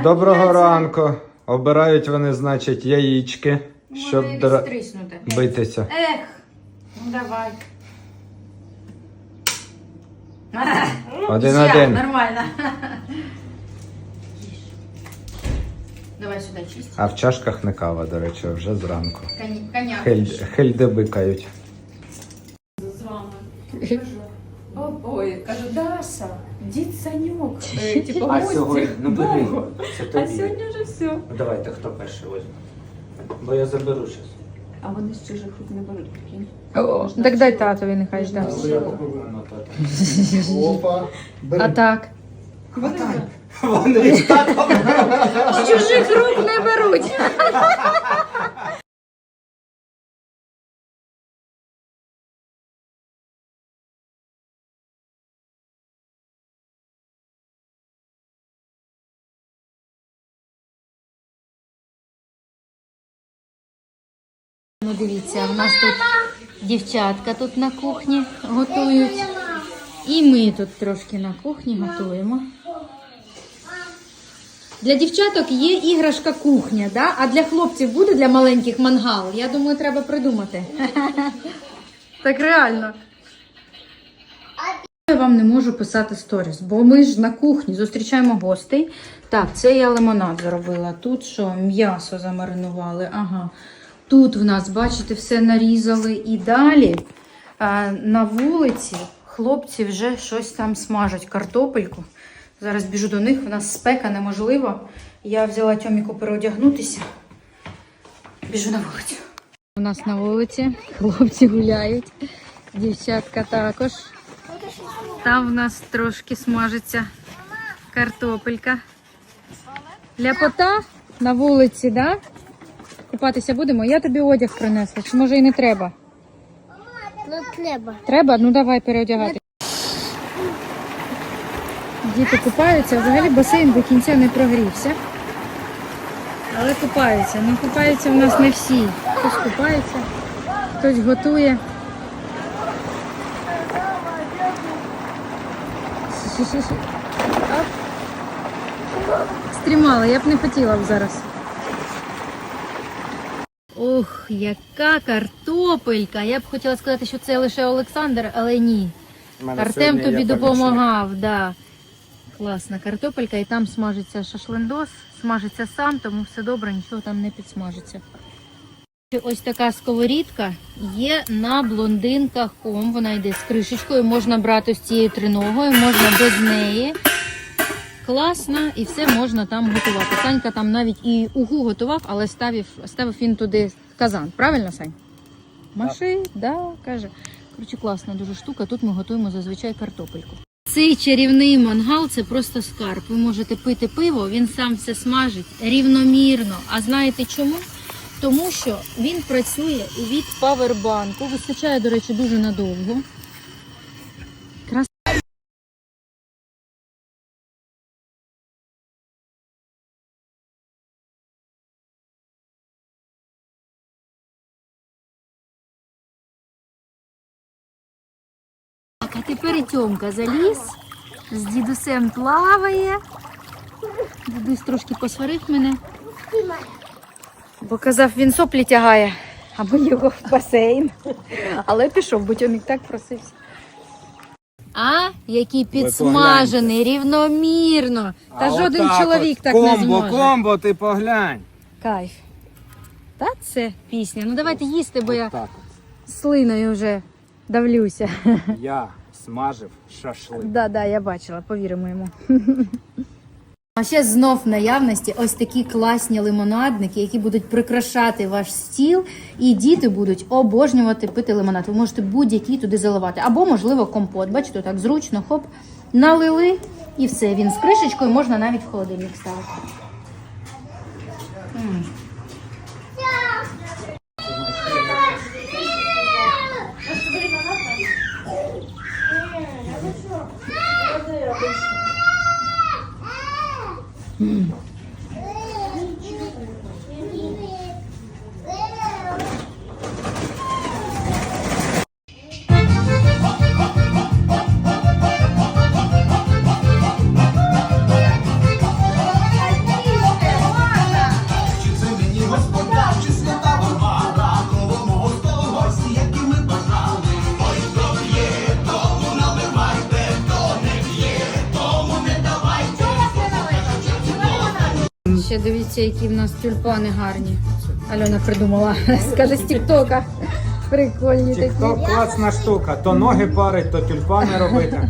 Доброго ранку. Обирають вони, значить, яєчки, щоб Може, дра... відстріснути. битися. Ех, ну давай. Один Я, один. Нормально. Давай сюди чисть. А в чашках не кава, до речі, вже зранку. Коняк. Хель... Хельди бикають. з вами. ой, кажу, Даша, дід Санюк. Е, Типу, гості. ну довго. А сьогодні вже все. Давайте, хто перший возьме. Бо я заберу зараз. А вони з чужих рук не беруть, прикинь. О, так дай татові, нехай жде. Опа. А так. Вони Вони з татом. З чужих рук не беруть. Дивіться, в нас тут дівчатка тут на кухні готують. І ми тут трошки на кухні готуємо. Для дівчаток є іграшка кухня, да? а для хлопців буде для маленьких мангал. Я думаю, треба придумати. Так реально. Я вам не можу писати сторіс, бо ми ж на кухні зустрічаємо гостей. Так, це я лимонад зробила. Тут що, м'ясо замаринували. Ага. Тут в нас, бачите, все нарізали і далі. На вулиці хлопці вже щось там смажать, картопельку. Зараз біжу до них, в нас спека неможливо. Я взяла Тьоміку переодягнутися. Біжу на вулицю. У нас на вулиці хлопці гуляють, дівчатка також. Там в нас трошки смажиться картопелька. Ляпота на вулиці, да? Купатися будемо? Я тобі одяг принесла. Чи може і не треба? Ну треба. Треба? Ну давай переодягати. Діти купаються, взагалі басейн до кінця не прогрівся. Але купаються. Ну купаються в нас не всі. Хтось купається, хтось готує. Стрімала, я б не хотіла б зараз. Ох, яка картопелька! Я б хотіла сказати, що це лише Олександр, але ні. Артем тобі допомагав, да. Класна картопелька, і там смажиться шашлиндос, смажиться сам, тому все добре, нічого там не підсмажиться. Ось така сковорідка є на блондинках. Вона йде з кришечкою, можна брати з цією триногою, можна без неї. Класна, і все можна там готувати. Санька там навіть і угу готував, але ставив, ставив він туди казан. Правильно, Сань? Маши, да, каже. Коротше, класна дуже штука. Тут ми готуємо зазвичай картопельку. Цей чарівний мангал це просто скарб. Ви можете пити пиво, він сам все смажить рівномірно. А знаєте чому? Тому що він працює від павербанку. Вистачає, до речі, дуже надовго. Тепер і Тьомка заліз, з дідусем плаває. Дідусь трошки посварив мене. Бо казав, він соплі тягає, або його в басейн. Але пішов, бо Тьомік так просився. А, який підсмажений, рівномірно. Та жоден чоловік так не комбо, зможе. Комбо, ти поглянь. Кайф. Та це пісня. Ну давайте їсти, бо я слиною вже давлюся. я смажив шашлик. Да, да, я бачила, повіримо йому. А ще знов в наявності ось такі класні лимонадники, які будуть прикрашати ваш стіл, і діти будуть обожнювати пити лимонад. Ви можете будь-який туди заливати. Або, можливо, компот. Бачите, так зручно, хоп, налили і все. Він з кришечкою можна навіть в холодильник ставити. Hmm. Ще дивіться, які в нас тюльпани гарні. Альона придумала, скаже з Тіктока. Прикольні такі. Тікток класна штука. То ноги парить, то тюльпани робити.